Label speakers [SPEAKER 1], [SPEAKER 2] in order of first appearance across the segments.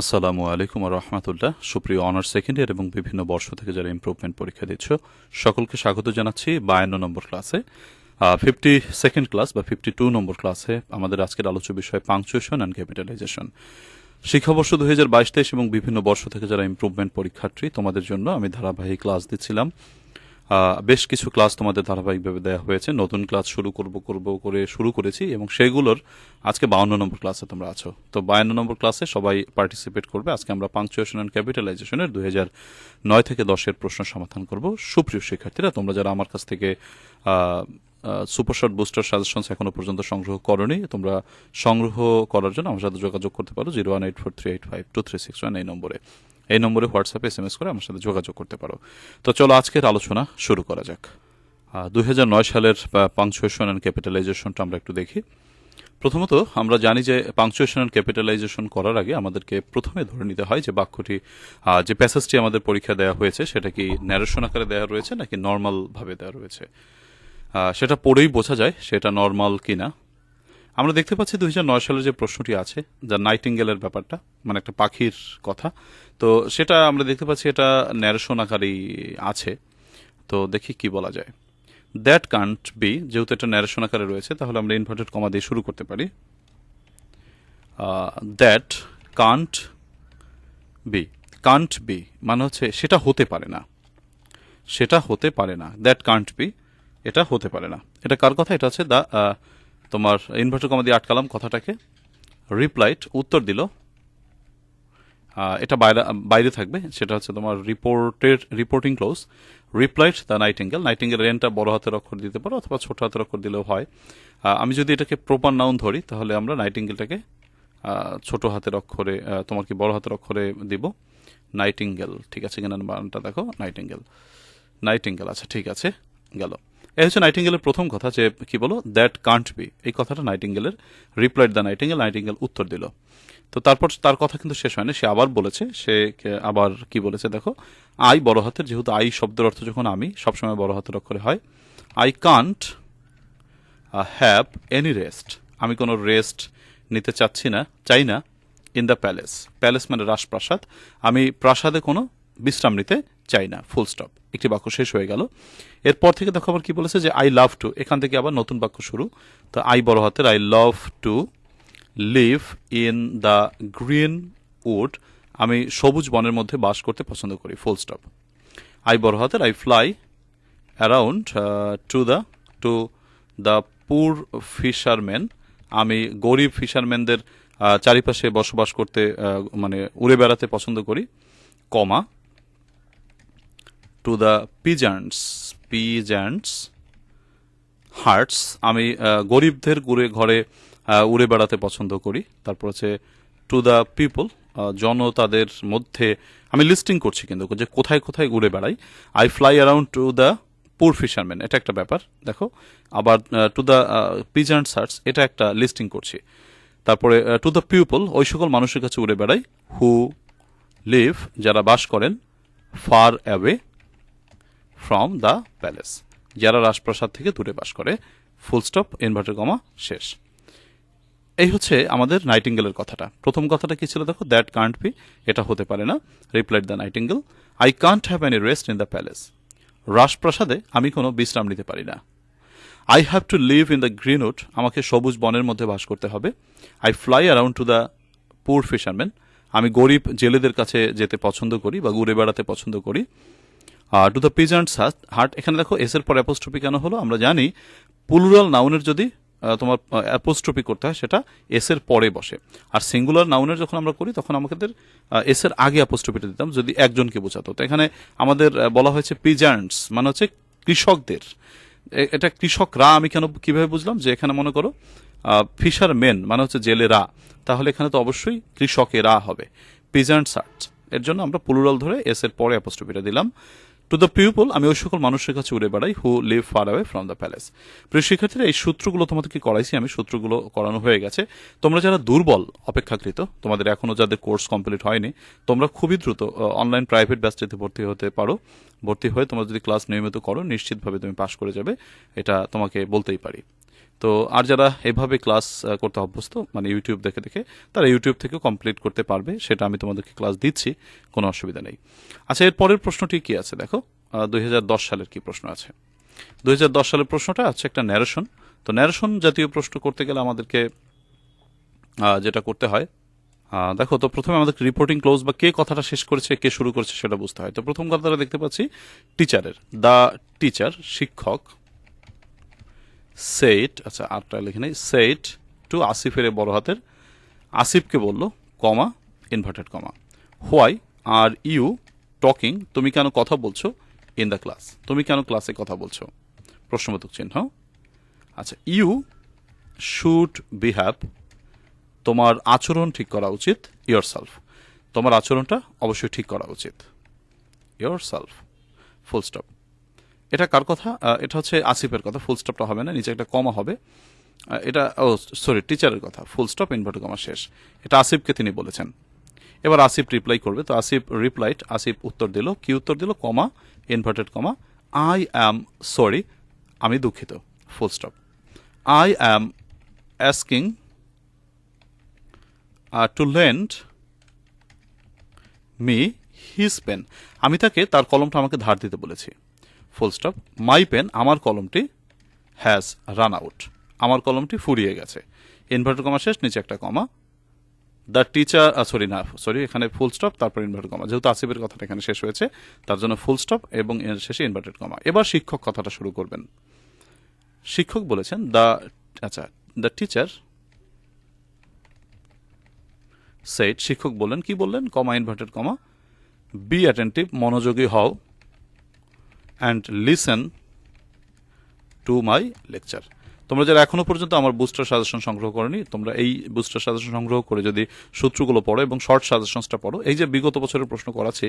[SPEAKER 1] আসসালামু আলাইকুম আর রহমতুল্লাহ। সুপ্রিয় অনার্স সেকেন্ড ইয়ার এবং বিভিন্ন বর্ষ থেকে যারা ইমপ্রুভমেন্ট পরীক্ষা দিচ্ছ, সকলকে স্বাগত জানাচ্ছি বায়ান্ন নম্বর ক্লাসে ফিফটি সেকেন্ড ক্লাস বা ফিফটি টু নম্বর ক্লাসে আমাদের আজকের আলোচ্য বিষয় পাংচুয়েশন অ্যান্ড ক্যাপিটালাইজেশন শিক্ষাবর্ষ দুই হাজার বাইশ তেইশ এবং বিভিন্ন বর্ষ থেকে যারা ইম্প্রুভমেন্ট পরীক্ষার্থী, তোমাদের জন্য আমি ধারাবাহিক ক্লাস দিচ্ছিলাম। বেশ কিছু ক্লাস তোমাদের ধারাবাহিকভাবে দেওয়া হয়েছে। নতুন ক্লাস শুরু করব করব, করে শুরু করেছি এবং সেগুলোর আজকে বাউন্ন নম্বর ক্লাসে তোমরা আছো। তো বায়ান্ন নম্বর ক্লাসে সবাই পার্টিসিপেট করবে। আজকে আমরা পাংচুয়েশন অ্যান্ড ক্যাপিটালাইজেশনের দুই হাজার নয় থেকে দশের প্রশ্ন সমাধান করব। সুপ্রিয় শিক্ষার্থীরা, তোমরা যারা আমার কাছ থেকে সুপারশট বুস্টার সাজেশনস এখনও পর্যন্ত সংগ্রহ করনি, তোমরা সংগ্রহ করার জন্য আমার সাথে যোগাযোগ করতে পারো zero one eight four three eight five two three six one এই নম্বরে। এই নম্বরে হোয়াটসঅ্যাপে এস এম এস করে আমার সাথে যোগাযোগ করতে পারো। তো চলো, আজকের আলোচনা শুরু করা যাক। দুই হাজার নয় সালের পাংচুয়েশন অ্যান্ড ক্যাপিটালাইজেশনটা আমরা একটু দেখি। প্রথমত, আমরা জানি যে পাংচুয়েশন অ্যান্ড ক্যাপিটালাইজেশন করার আগে আমাদেরকে প্রথমে ধরে নিতে হয় যে বাক্যটি যে প্যাসেজটি আমাদের পরীক্ষা দেওয়া হয়েছে, সেটা কি ন্যারেশন আকারে দেওয়া রয়েছে নাকি নর্মালভাবে দেওয়া রয়েছে? সেটা পড়েই বোঝা যায় সেটা নর্মাল কিনা। আমরা দেখতে পাচ্ছি দুই সালের যে প্রশ্নটি আছে, যা নাইটিঙ্গেলের ব্যাপারটা মানে একটা পাখির কথা, তো সেটা আমরা দেখতে পাচ্ছি এটা ন্যারেশন আকারেই আছে, তো দেখি কি বলা যায়। দ্যাট কান্ট বি যেহেতু এটা ন্যারেশন আকারে রয়েছে, তাহলে আমরা ইনভার্টেড কমা দিয়ে শুরু করতে পারি। That can't be can't be মানে হচ্ছে সেটা হতে পারে না। সেটা হতে পারে না। দ্যাট কান্ট বি এটা হতে পারে না। এটা কার কথা? এটা হচ্ছে দা তোমার ইনভার্টার কমা দিয়ে আটকালাম কথাটাকে। রিপ্লাইট উত্তর দিল। এটা বাইরে বাইরে থাকবে, সেটা হচ্ছে তোমার রিপোর্টের reporting close replied the nightingale nightingale রেনটা বড় হাতের অক্ষর দিতে পারো অথবা ছোট হাতের অক্ষর দিলেও হয়। আমি যদি এটাকে প্রপার নাউন ধরি, তাহলে আমরা নাইটিঙ্গেলটাকে ছোট হাতের অক্ষরে তোমার কি বড় হাতের অক্ষরে দিব? নাইটিঙ্গেল ঠিক আছে কিনা বানানটা দেখো। নাইটিঙ্গেল নাইটিঙ্গেল আচ্ছা ঠিক আছে, গেল। এই হচ্ছে নাইটিঙ্গেলের প্রথম কথা যে, কি বলো? দ্যাট কান্ট বি এই কথাটা নাইটিঙ্গেলের রিপ্লাইড দ্য নাইটিঙ্গেল নাইটিঙ্গেল উত্তর দিল। তো তারপর তার কথা কিন্তু শেষ হয়নি, সে আবার বলেছে, সে আবার কি বলেছে দেখো? আই বড় হাতের, যেহেতু আই শব্দের অর্থ যখন আমি, সবসময় বড় হাতের অক্ষরে হয়। I can't have any rest আমি কোনো রেস্ট নিতে চাচ্ছি না, চাই না ইন দ্য প্যালেস প্যালেস মানে রাজপ্রাসাদ আমি প্রাসাদে কোনো বিশ্রাম নিতে চাই না ফুল স্টপ একটি বাক্য শেষ হয়ে গেল। এরপর থেকে দেখো আবার কি বলেছে যে আই লাভ টু এখান থেকে আবার নতুন বাক্য শুরু। তো আই বড় হাতের I love to live in the green wood আমি সবুজ বনের মধ্যে বাস করতে পছন্দ করি ফুল স্টপ আই বড় হাতের I fly around to the to the poor fisherman আমি গরিব ফিশারম্যানদের চারিপাশে বসবাস করতে মানে উড়ে বেড়াতে পছন্দ করি, comma. To the peasants peasants hearts আমি গরিবদের ঘুরে, ঘরে উড়ে বেড়াতে পছন্দ করি। তারপর হচ্ছে টু দ্য পিপল জনতাদের মধ্যে, আমি লিস্টিং করছি কিন্তু, যে কোথায় কোথায় ঘুরে বেড়াই। I fly around to the poor fisherman এটা একটা ব্যাপার, দেখো। আবার টু দ্য পিজান্ট সার্টস এটা একটা লিস্টিং করছি। তারপরে টু দ্য পিপল ওই সকল মানুষের কাছে উড়ে বেড়াই। হু লিভ যারা বাস করেন far away from the palace যারা রাজপ্রাসাদ থেকে দূরে বাস করে। ফুল স্টপ ইনভার্টার কমা শেষ। এই হচ্ছে আমাদের নাইটিঙ্গেলের কথাটা। প্রথম কথাটা কি ছিল দেখো? দ্যাট কান্ট বি এটা হতে পারে না। Replied the nightingale I can't have any rest in the palace রাজপ্রাসাদে আমি কোনো বিশ্রাম নিতে পারি না। I have to live in the greenwood আমাকে সবুজ বনের মধ্যে বাস করতে হবে। I fly around to the poor fisherman আমি গরিব জেলেদের কাছে যেতে পছন্দ করি বা ঘুরে বেড়াতে পছন্দ করি। টু দ্য পিজেন্টস হার্ট এখানে দেখো এস এর পর অ্যাপোস্ট্রপি কেন হলো? আমরা জানি পুলুরাল নাউনের যদি তোমার অ্যাপোস্ট্রপি করতে হয়, সেটা এস এর পরে বসে। আর সিঙ্গুলার নাউনের যখন আমরা করি, তখন আমাদের এস এর আগে অ্যাপোস্ট্রপিটা দিতাম, যদি একজনকে বোঝাতো। তো এখানে আমাদের বলা হয়েছে পিজেন্টস মানে হচ্ছে কৃষকদের। এটা কৃষকরা, আমি কেন কীভাবে বুঝলাম? যে এখানে মনে করো ফিশার মেন মানে হচ্ছে জেলেরা। তাহলে এখানে তো অবশ্যই কৃষকেরা হবে। পিজেন্ট সার্চ এর জন্য আমরা পুলুরাল ধরে এস এর পরে অ্যাপোস্ট্রপিটা দিলাম। টু দ্য পিপল আমি ওই সকল মানুষের কাছে উড়ে বেড়াই who live far away from the palace প্রিয় শিক্ষার্থীরা, এই সূত্রগুলো তোমাদেরকে করাইছি আমি, সূত্রগুলো করানো হয়ে গেছে। তোমরা যারা দুর্বল, অপেক্ষাকৃত, তোমাদের এখনও যাদের কোর্স কমপ্লিট হয়নি, তোমরা খুবই দ্রুত অনলাইন প্রাইভেট ব্যাচটিতে ভর্তি হতে পারো। ভর্তি হয়ে তোমরা যদি ক্লাস নিয়মিত করো, নিশ্চিতভাবে তুমি পাশ করে যাবে। এটা তোমাকে বলতেই পারি। তো আর যারা এভাবে ক্লাস করতে অভ্যস্ত মানে ইউটিউব দেখে দেখে, তারা ইউটিউব থেকেও কমপ্লিট করতে পারবে, সেটা আমি তোমাদেরকে ক্লাস দিচ্ছি, কোনো অসুবিধা নেই। আচ্ছা এর পরের প্রশ্নটি কি আছে? দেখো দুই হাজার দশ সালের কি প্রশ্ন আছে? দুই হাজার দশ সালের প্রশ্নটা আছে একটা ন্যারেশন তো ন্যারেশন জাতীয় প্রশ্ন করতে গেলে আমাদেরকে যেটা করতে হয় দেখো, তো প্রথমে আমাদের রিপোর্টিং ক্লোজ বা কে কথাটা শেষ করেছে, কে শুরু করেছে সেটা বুঝতে হয়। তো প্রথম কথাটা দেখতে পাচ্ছি টিচারের দ্য টিচার শিক্ষক সেইট আচ্ছা আটটা লিখে নেই সেইট টু আসিফের বড় হাতের। আসিফকে বলল, comma inverted comma. Why are you talking, তুমি কেন কথা বলছো? ইন দ্য ক্লাস তুমি কেন ক্লাসে কথা বলছো? প্রশ্নবোধক চিহ্ন। আচ্ছা ইউ শুড বিহ্যাভ তোমার আচরণ ঠিক করা উচিত ইয়োর সেলফ তোমার আচরণটা অবশ্যই ঠিক করা উচিত ইয়োর সেলফ ফুল স্টপ এটা কার কথা? এটা হচ্ছে আসিফের কথা ফুল স্টপটা হবে না, নিচে একটা কমা হবে। এটা, ও সরি টিচারের কথা ফুল স্টপ ইনভার্ট কমা শেষ। এটা আসিফকে তিনি বলেছেন। এবার আসিফ রিপ্লাই করবে, তো আসিফ রিপ্লাইট আসিফ উত্তর দিল, কি উত্তর দিল? Comma inverted comma I am sorry আমি দুঃখিত full stop I am asking to lend me his pen আমি তাকে তার কলমটা আমাকে ধার দিতে বলেছি। ফুল স্টপ মাই পেন আমার কলমটি হ্যাজ রান আউট আমার কলমটি ফুরিয়ে গেছে। ইনভার্টার কমা শেষ, নিচে একটা কমা দ্য টিচার সরি না সরি এখানে ফুল স্টপ তারপর ইনভার্টেড কমা যেহেতু আসিফের কথাটা এখানে শেষ হয়েছে, তার জন্য ফুল স্টপ এবং এর শেষে ইনভার্টেড কমা এবার শিক্ষক কথাটা শুরু করবেন। শিক্ষক বলেছেন দ্য আচ্ছা দ্য টিচার সেট শিক্ষক বললেন, কি বললেন? Comma inverted comma be attentive মনোযোগী হও। And listen to my lecture তোমরা যারা এখনও পর্যন্ত আমার বুস্টার সাজেশন সংগ্রহ করনি, তোমরা এই বুস্টার সাজেশন সংগ্রহ করে যদি সূত্রগুলো পড়ো এবং শর্ট সাজেশনসটা পড়ো, এই যে বিগত বছরের প্রশ্ন করাছি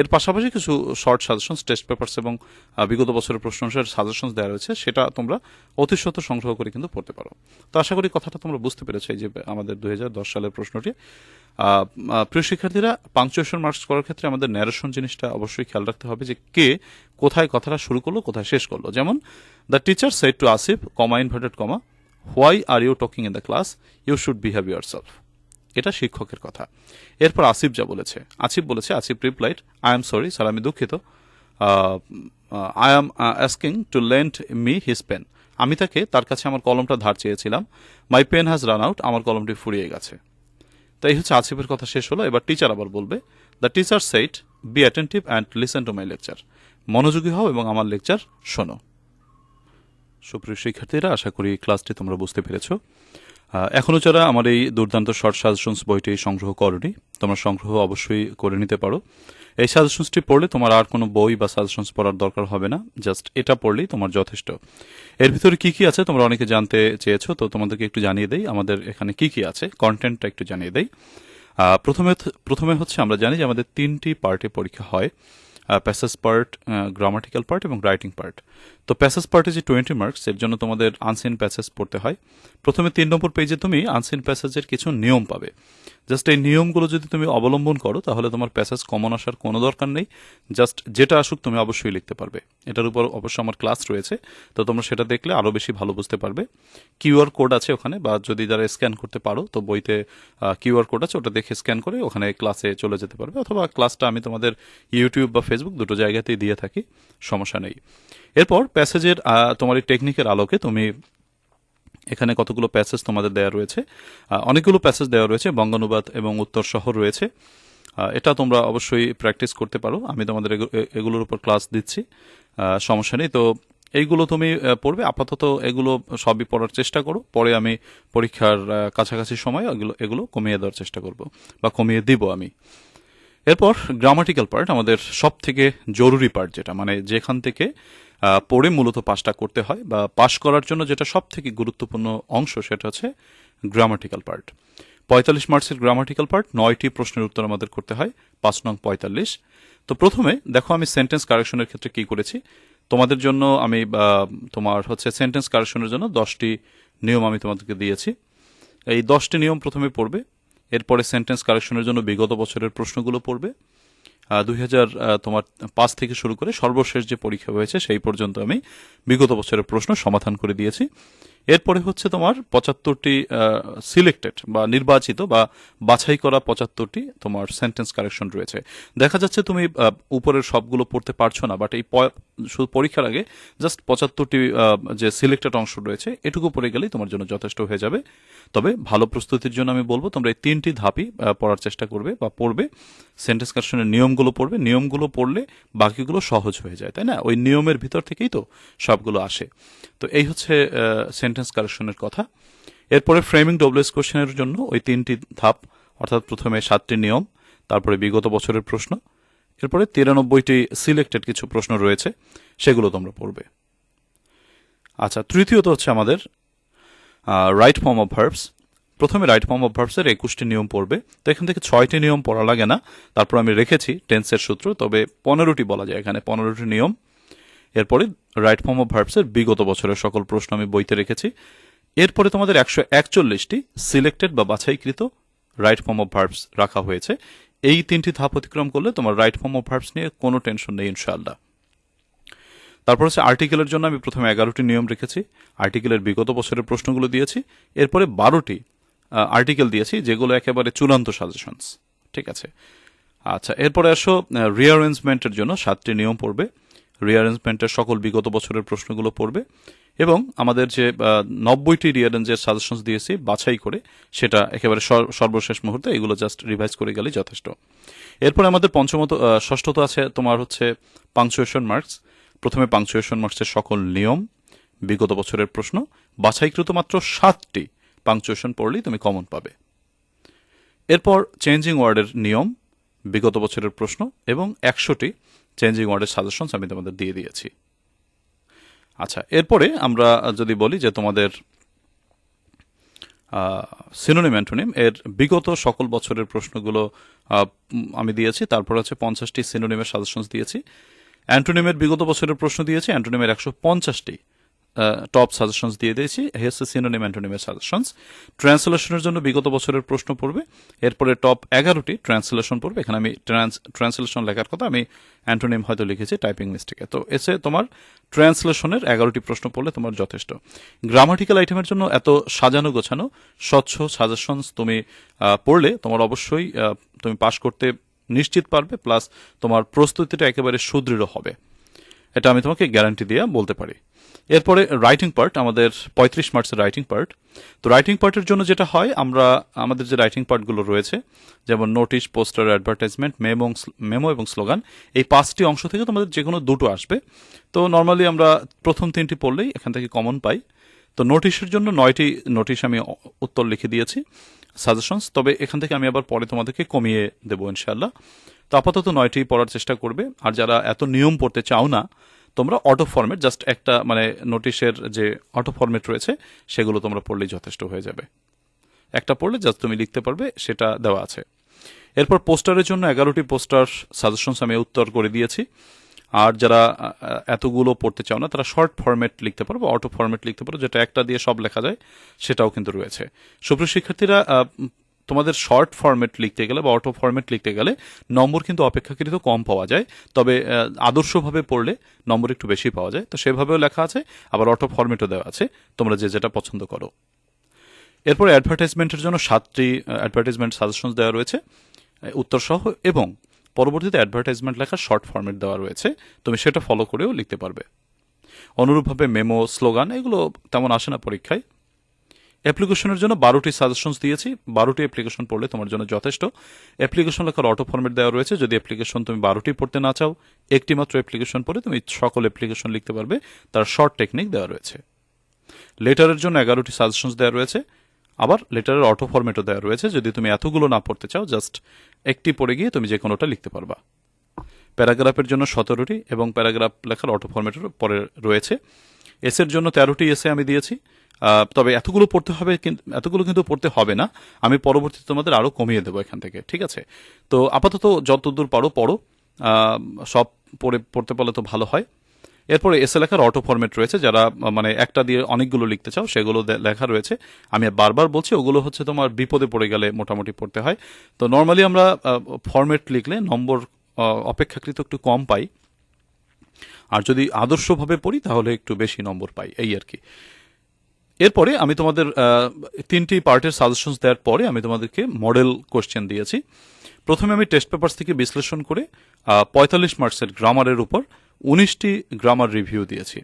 [SPEAKER 1] এর পাশাপাশি কিছু শর্ট সাজেশনস টেস্ট পেপারস এবং বিগত বছরের প্রশ্ন অনুসারে সাজেশনস দেওয়া রয়েছে, সেটা তোমরা অতি সত্ত্ব সংগ্রহ করে কিন্তু পড়তে পারো। তো আশা করি কথাটা তোমরা বুঝতে পেরেছ, এই যে আমাদের দুই হাজার দশ সালের প্রশ্নটি। প্রিয় শিক্ষার্থীরা পাংচুয়েশন মার্কস করার ক্ষেত্রে আমাদের ন্যারেশন জিনিসটা অবশ্যই খেয়াল রাখতে হবে যে কে কোথায় কথাটা শুরু করল, কোথায় শেষ করল। যেমন the teacher said to Asif comma inverted comma why are you talking in the class you should behave yourself এটা শিক্ষকের কথা। এরপর আসিফ যা বলেছে। আসিফ বলেছে, Asif replied I am sorry sir আমি দুঃখিত। I am asking to lend me his pen আমি তাকে, তার কাছে আমার কলমটা ধার চেয়েছিলাম। My pen has run out আমার কলমটি ফুরিয়ে গেছে। তাই হচ্ছে আসিফের কথা শেষ হলো। এবার টিচার আবার বলবে the teacher said be attentive and listen to my lecture মনোযোগী হও এবং আমার লেকচার শোনো। সুপ্রিয় শিক্ষার্থীরা, আশা করি ক্লাসটি তোমরা বুঝতে পেরেছ। এখনও যারা আমার এই দুর্দান্ত শর্ট সাজেশনস বইটি সংগ্রহ করনি, তোমরা সংগ্রহ অবশ্যই করে নিতে পারো। এই সাজেশনসটি পড়লে তোমার আর কোনো বই বা সাজেশনস পড়ার দরকার হবে না। জাস্ট এটা পড়লেই তোমার যথেষ্ট। এর ভিতরে কি কি আছে তোমরা অনেকে জানতে চেয়েছো, তো তোমাদেরকে একটু জানিয়ে দেই আমাদের এখানে কি কি আছে। কন্টেন্টটা একটু জানিয়ে দেই। প্রথমে প্রথমে হচ্ছে আমরা জানি যে আমাদের তিনটি পার্টে পরীক্ষা হয়। প্যাসেজ পার্ট গ্রামাটিক্যাল পার্ট এবং রাইটিং পার্ট তো প্যাসেজ পার্টে যে টোয়েন্টি মার্কস এর জন্য তোমাদের আনসিন প্যাসেজ পড়তে হয়। প্রথমে তিন নম্বর পেজে তুমি আনসিন প্যাসেজের কিছু নিয়ম পাবে। জাস্ট এই নিয়মগুলো যদি তুমি অবলম্বন করো, তাহলে তোমার প্যাসেজ কমন আসার কোনো দরকার নেই। জাস্ট যেটা আসুক তুমি অবশ্যই লিখতে পারবে। এটার উপর অবশ্য আমার ক্লাস রয়েছে, তো তোমরা সেটা দেখলে আরও বেশি ভালো বুঝতে পারবে। কিউআর কোড আছে ওখানে, বা যদি যারা স্ক্যান করতে পারো, তো বইতে কিউআর কোড আছে, ওটা দেখে স্ক্যান করে ওখানে ক্লাসে চলে যেতে পারবে, অথবা ক্লাসটা আমি তোমাদের ইউটিউব বা ফেসবুক দুটো জায়গাতেই দিয়ে থাকি, সমস্যা নেই। এরপর প্যাসেজের তোমার এই টেকনিকের আলোকে তুমি এখানে কতগুলো প্যাসেজ তোমাদের দেওয়া রয়েছে অনেকগুলো প্যাসেজ দেওয়া রয়েছে, বঙ্গানুবাদ এবং উত্তর শহর রয়েছে। এটা তোমরা অবশ্যই প্র্যাকটিস করতে পারো, আমি তোমাদের এগু- এগুলোর উপর ক্লাস দিচ্ছি। সমস্যা নেই। তো এইগুলো তুমি পড়বে। আপাতত এগুলো সবই পড়ার চেষ্টা করো। পরে আমি পরীক্ষার কাছাকাছি সময় এগুলো এগুলো কমিয়ে দেওয়ার চেষ্টা করব বা কমিয়ে দিব আমি। এরপর গ্রামাটিক্যাল পার্ট আমাদের সব থেকে জরুরি পার্ট যেটা মানে যেখান থেকে পড়ে মূলত পাসটা করতে হয় বা পাস করার জন্য যেটা সব থেকে গুরুত্বপূর্ণ অংশ সেটা হচ্ছে গ্রামাটিক্যাল পার্ট পঁয়তাল্লিশ মার্কসের গ্রামাটিক্যাল পার্ট নয়টি প্রশ্নের উত্তর আমাদের করতে হয়। পাঁচ নং পঁয়তাল্লিশ। তো প্রথমে দেখো আমি সেন্টেন্স কারেকশনের ক্ষেত্রে কি করেছি? তোমাদের জন্য আমি তোমার হচ্ছে সেন্টেন্স কারেকশনের জন্য দশটি নিয়ম আমি তোমাদেরকে দিয়েছি। এই দশটি নিয়ম প্রথমে পড়বে, এরপরে সেন্টেন্স কারেকশনের জন্য বিগত বছরের প্রশ্নগুলো পড়বে। দুই হাজার তোমার পাঁচ থেকে শুরু করে সর্বশেষ যে পরীক্ষা হয়েছে, সেই পর্যন্ত আমি বিগত বছরের প্রশ্ন সমাধান করে দিয়েছি। এরপরে হচ্ছে তোমার পঁচাত্তরটি সিলেক্টেড বা নির্বাচিত বা বাছাই করা পঁচাত্তরটি তোমার সেন্টেন্স কারেকশন রয়েছে। দেখা যাচ্ছে তুমি উপরের সবগুলো পড়তে পারছ না বাট এই শুধু পরীক্ষার আগে জাস্ট পঁচাত্তরটি যে সিলেক্টেড অংশ রয়েছে, এটুকু পড়ে গেলেই তোমার জন্য যথেষ্ট হয়ে যাবে। তবে ভালো প্রস্তুতির জন্য আমি বলব, তোমরা এই তিনটি ধাপই পড়ার চেষ্টা করবে বা পড়বে। সেন্টেন্স কারেকশনের নিয়মগুলো পড়বে, নিয়মগুলো পড়লে বাকিগুলো সহজ হয়ে যায়, তাই না? ওই নিয়মের ভিতর থেকেই তো সবগুলো আসে। তো এই হচ্ছে সেন্টেন্স কারেকশনের কথা। এরপরে ফ্রেমিং ডব্লিউএস কোশ্চেনের জন্য ওই তিনটি ধাপ, অর্থাৎ প্রথমে সাতটি নিয়ম, তারপরে বিগত বছরের প্রশ্ন, এরপরে তিরানব্বইটি সিলেক্টেড কিছু প্রশ্ন রয়েছে, সেগুলো তোমরা পড়বে। আচ্ছা তৃতীয়ত হচ্ছে আমাদের রাইট ফর্ম অফ ভার্বস প্রথমে রাইট ফর্ম অফ ভার্বসের একুশটি নিয়ম পড়বে। তো এখান থেকে ছয়টি নিয়ম পড়া লাগে না। তারপর আমি রেখেছি টেন্সের সূত্র, তবে পনেরোটি বলা যায় এখানে, পনেরোটি নিয়ম। এরপরে রাইট ফর্ম অফ ভার্বসের বিগত বছরের সকল প্রশ্ন আমি বইতে রেখেছি। এরপরে তোমাদের একশো একচল্লিশটি সিলেক্টেড বা বাছাইকৃত রাইট ফর্ম অফ ভার্বস রাখা হয়েছে। এই তিনটি ধাপ অতিক্রম করলে তোমার রাইট ফর্ম অফ ভার্বস নিয়ে কোনো টেনশন নেই, ইনশাআল্লাহ। তারপর হচ্ছে আর্টিকেলের জন্য আমি প্রথমে এগারোটি নিয়ম রেখেছি। আর্টিকেলের বিগত বছরের প্রশ্নগুলো দিয়েছি। এরপরে বারোটি আর্টিকেল দিয়েছি, যেগুলো একেবারে চূড়ান্ত সাজেশনস ঠিক আছে? আচ্ছা এরপরে আসো রিঅ্যারেঞ্জমেন্টের জন্য সাতটি নিয়ম পড়বে। রিঅ্যারেঞ্জমেন্টের সকল বিগত বছরের প্রশ্নগুলো পড়বে এবং আমাদের যে নব্বইটি রিয়ারেঞ্জের সাজেশনস দিয়েছি বাছাই করে সেটা একেবারে সর্বশেষ মুহূর্তে এগুলো জাস্ট রিভাইজ করে গেলেই যথেষ্ট। এরপরে আমাদের পঞ্চমত ষষ্ঠত আছে তোমার হচ্ছে পাংচুয়েশন মার্কস প্রথমে পাংচুয়েশন মার্কসের সকল নিয়ম, বিগত বছরের প্রশ্ন। বাছাইকৃত মাত্র সাতটি পাংচুয়েশন পড়লেই তুমি কমন পাবে। এরপর চেঞ্জিং ওয়ার্ডের নিয়ম, বিগত বছরের প্রশ্ন এবং একশোটি চেঞ্জিং ওয়ার্ডের সাজেশনস আমি তোমাদের দিয়ে দিয়েছি। আচ্ছা এরপরে আমরা যদি বলি যে তোমাদের সিনোনিম অ্যান্টোনিম এর বিগত সকল বছরের প্রশ্নগুলো আমি দিয়েছি, তারপর হচ্ছে পঞ্চাশটি সিনোনিমের সাজেশনস দিয়েছি। অ্যান্টোনিমের বিগত বছরের প্রশ্ন দিয়েছি অ্যান্টোনিমের একশো পঞ্চাশটি টপ সাজেশনস দিয়ে দিয়েছি। হেসে সিনোনিম অ্যান্টোনিমের সাজেশনস ট্রান্সলেশনের জন্য বিগত বছরের প্রশ্ন পড়বে। এরপরে টপ এগারোটি ট্রান্সলেশন পড়বে। এখানে আমি ট্রান্স ট্রান্সলেশন লেখার কথা আমি অ্যান্টোনিম হয়তো লিখেছি টাইপিং মিস্টেকে তো এসে তোমার ট্রান্সলেশনের এগারোটি প্রশ্ন পড়লে তোমার যথেষ্ট। গ্রামাটিক্যাল আইটেমের জন্য এত সাজানো গোছানো, স্বচ্ছ সাজেশনস তুমি পড়লে তোমার অবশ্যই তুমি পাশ করতে নিশ্চিত পারবে প্লাস তোমার প্রস্তুতিটা একেবারে সুদৃঢ় হবে। এটা আমি তোমাকে গ্যারান্টি দিয়ে বলতে পারি। এরপরে রাইটিং পার্ট আমাদের পঁয়ত্রিশ মার্কসের রাইটিং পার্ট তো রাইটিং পার্টের জন্য যেটা হয়, আমরা, আমাদের যে রাইটিং পার্টগুলো রয়েছে, যেমন notice poster advertisement memo memo এবং স্লোগান এই পাঁচটি অংশ থেকে তোমাদের যে কোনো দুটো আসবে। তো নর্মালি আমরা প্রথম তিনটি পড়লেই এখান থেকে কমন পাই। তো নোটিশের জন্য নয়টি নোটিশ আমি উত্তর লিখে দিয়েছি সাজেশনস তবে এখান থেকে আমি আবার পরে তোমাদেরকে কমিয়ে দেবো ইনশাল্লাহ তো আপাতত নয়টি পড়ার চেষ্টা করবে। আর যারা এত নিয়ম পড়তে চাও না তোমরা অটো ফর্মেট জাস্ট একটা মানে নোটিশের যে অটো ফর্মেট রয়েছে, সেগুলো তোমরা পড়লেই যথেষ্ট হয়ে যাবে। একটা পড়লে জাস্ট তুমি লিখতে পারবে, সেটা দেওয়া আছে। এরপর পোস্টারের জন্য এগারোটি পোস্টার সাজেশনস আমি উত্তর করে দিয়েছি। আর যারা এতগুলো পড়তে চাও না, তারা শর্ট ফরম্যাট লিখতে পারো বা অটো ফরম্যাট লিখতে পারো, যেটা একটা দিয়ে সব লেখা যায়, সেটাও কিন্তু রয়েছে। সুপ্রিয় শিক্ষার্থীরা তোমাদের শর্ট ফরম্যাট লিখতে গেলে বা অটো ফরম্যাট লিখতে গেলে নম্বর কিন্তু অপেক্ষাকৃত কম পাওয়া যায়। তবে আদর্শভাবে পড়লে নম্বর একটু বেশি পাওয়া যায়। তো সেভাবেও লেখা আছে, আবার অটো ফরম্যাটও দেওয়া আছে। তোমরা যে যেটা পছন্দ করো। এরপর অ্যাডভার্টাইজমেন্টের জন্য সাতটি অ্যাডভার্টাইজমেন্ট সাজেশন দেওয়া রয়েছে উত্তর সহ এবং পরবর্তীতে অ্যাডভার্টাইজমেন্ট লেখা শর্ট ফরম্যাট দেওয়া রয়েছে। তুমি সেটা ফলো করেও লিখতে পারবে। অনুরূপভাবে মেমো স্লোগান এগুলো তেমন আসে না পরীক্ষায়। অ্যাপ্লিকেশনের জন্য বারোটি সাজেশনস দিয়েছি। বারোটি অ্যাপ্লিকেশন পড়লে তোমার জন্য যথেষ্ট। অ্যাপ্লিকেশন লেখার অটো ফরম্যাট দেওয়া রয়েছে। যদি অ্যাপ্লিকেশন তুমি বারোটি পড়তে না চাও, একটি মাত্র অ্যাপ্লিকেশন পড়ে তুমি সকল অ্যাপ্লিকেশন লিখতে পারবে। তার শর্ট টেকনিক দেওয়া রয়েছে। লেটারের জন্য এগারোটি সাজেশনস দেওয়া রয়েছে। আবার লেটারের অটো ফরম্যাটও দেওয়া রয়েছে। যদি তুমি এতগুলো না পড়তে চাও, জাস্ট একটি পড়ে গিয়ে তুমি যে কোনোটা লিখতে পারবা। প্যারাগ্রাফের জন্য সতেরোটি এবং প্যারাগ্রাফ লেখার অটো ফরম্যাটের পরে রয়েছে। এসের জন্য তেরোটি এসে আমি দিয়েছি। তবে এতগুলো পড়তে হবে এতগুলো কিন্তু পড়তে হবে না। আমি পরবর্তীতে তোমাদের আরও কমিয়ে দেবো এখান থেকে, ঠিক আছে? তো আপাতত যতদূর পারো পড়ো। সব পড়ে, পড়তে পারলে তো ভালো হয়। এরপরে এসে লেখার অটো ফরম্যাট রয়েছে, যারা মানে একটা দিয়ে অনেকগুলো লিখতে চাও, সেগুলো লেখা রয়েছে। আমি বারবার বলছি, ওগুলো হচ্ছে তোমার বিপদে পড়ে গেলে মোটামুটি পড়তে হয়। তো নর্মালি আমরা ফরম্যাট লিখলে নম্বর অপেক্ষাকৃত একটু কম পাই। আর যদি আদর্শভাবে পড়ি, তাহলে একটু বেশি নম্বর পাই, এই আর কি। এরপরে আমি তোমাদের তিনটি পার্টের সাজেশনস দেওয়ার পরে আমি তোমাদেরকে মডেল কোশ্চেন দিয়েছি। প্রথমে আমি টেস্ট পেপারস থেকে বিশ্লেষণ করে পঁয়তাল্লিশ মার্কসের গ্রামারের উপর উনিশটি গ্রামার রিভিউ দিয়েছি।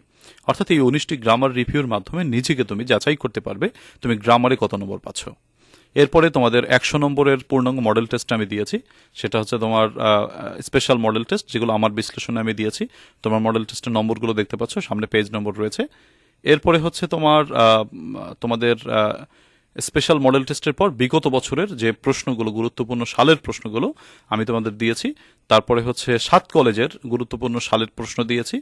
[SPEAKER 1] অর্থাৎ এই উনিশটি গ্রামার রিভিউর মাধ্যমে নিজেকে তুমি যাচাই করতে পারবে, তুমি গ্রামারে কত নম্বর পাচ্ছ। এরপরে তোমাদের একশো নম্বরের পূর্ণাঙ্গ মডেল টেস্ট আমি দিয়েছি। সেটা হচ্ছে তোমার স্পেশাল মডেল টেস্ট যেগুলো আমার বিশ্লেষণে আমি দিয়েছি। তোমার মডেল টেস্টের নম্বরগুলো দেখতে পাচ্ছ, সামনে পেজ নম্বর রয়েছে। এরপরে হচ্ছে তোমার তোমাদের স্পেশাল মডেল টেস্টের পর বিগত বছরের যে প্রশ্নগুলো, গুরুত্বপূর্ণ সালের প্রশ্নগুলো আমি তোমাদের দিয়েছি, তারপরে হচ্ছে সাত কলেজের গুরুত্বপূর্ণ সালের প্রশ্ন দিয়েছি।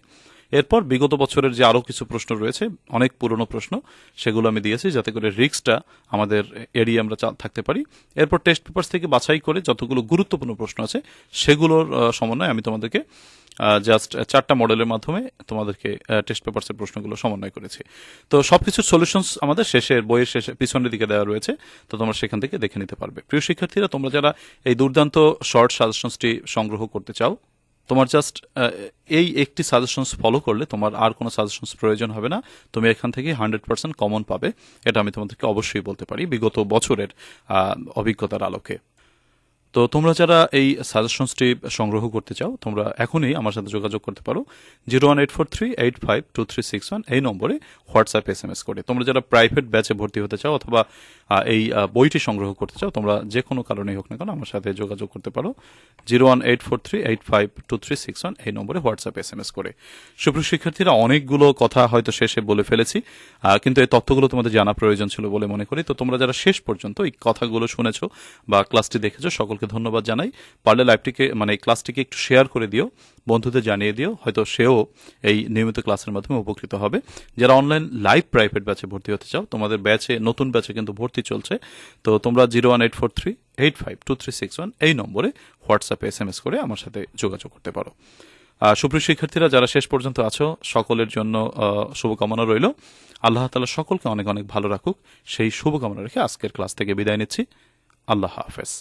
[SPEAKER 1] এরপর বিগত বছরের যে আরও কিছু প্রশ্ন রয়েছে, অনেক পুরনো প্রশ্ন, সেগুলো আমি দিয়েছি যাতে করে রিক্সটা আমাদের এড়িয়ে আমরা থাকতে পারি। এরপর টেস্ট পেপার থেকে বাছাই করে যতগুলো গুরুত্বপূর্ণ প্রশ্ন আছে, সেগুলোর সমন্বয়ে আমি তোমাদেরকে জাস্ট চারটা মডেলের মাধ্যমে তোমাদেরকে টেস্ট পেপারসের প্রশ্নগুলো সমন্বয় করেছি। তো সবকিছুর সলিউশনস আমাদের শেষের বইয়ের শেষে, পিছনের দিকে দেওয়া রয়েছে, তো তোমরা সেখান থেকে দেখে নিতে পারবে। প্রিয় শিক্ষার্থীরা, তোমরা যারা এই দুর্দান্ত শর্ট সাজেশনসটি সংগ্রহ করতে চাও তোমার জাস্ট এই একটি সাজেশনস ফলো করলে তোমার আর কোনো সাজেশনস প্রয়োজন হবে না। তুমি এখান থেকে হান্ড্রেড পার্সেন্ট কমন পাবে। এটা আমি তোমাদেরকে অবশ্যই বলতে পারি বিগত বছরের অভিজ্ঞতার আলোকে। তো তোমরা যারা এই সাজেশনসটি সংগ্রহ করতে চাও, তোমরা এখনই আমার সাথে যোগাযোগ করতে পারো। Zero one eight four three eight five two three six one এই নম্বরে হোয়াটসঅ্যাপ এস এম এস করে। তোমরা যারা প্রাইভেট ব্যাচে ভর্তি হতে চাও অথবা এই বইটি সংগ্রহ করতে চাও, তোমরা যে কোনো কারণেই হোক না কেন আমার সাথে যোগাযোগ করতে পারো। Zero one eight four three, eight five two three six one এই নম্বরে হোয়াটসঅ্যাপ এস এম এস করে। সুপ্রিয় শিক্ষার্থীরা, অনেকগুলো কথা হয়তো শেষে বলে ফেলেছি কিন্তু এই তথ্যগুলো তোমাদের জানা প্রয়োজন ছিল বলে মনে করি। তো তোমরা যারা শেষ পর্যন্ত এই কথাগুলো শুনেছো বা ক্লাসটি দেখেছ, সকলকে ধন্যবাদ জানাই। পারলে লাইভটিকে মানে ক্লাসটিকে একটু শেয়ার করে দিও। বন্ধুদের জানিয়ে দিও, হয়তো সেও এই নিয়মিত ক্লাসের মাধ্যমে উপকৃত হবে। যারা অনলাইন লাইভ প্রাইভেট ব্যাচে ভর্তি হতে চাও, তোমাদের ব্যাচে নতুন ব্যাচে কিন্তু ভর্তি চলছে। তো তোমরা zero one eight four three eight five two three six one এই নম্বরে হোয়াটসঅ্যাপে এস এম এস করে আমার সাথে যোগাযোগ করতে পারো। সুপ্রিয় শিক্ষার্থীরা, যারা শেষ পর্যন্ত আছো, সকলের জন্য শুভকামনা রইল। আল্লাহ তালা সকলকে অনেক অনেক ভালো রাখুক। সেই শুভকামনা রেখে আজকের ক্লাস থেকে বিদায় নিচ্ছি। আল্লাহ হাফেজ।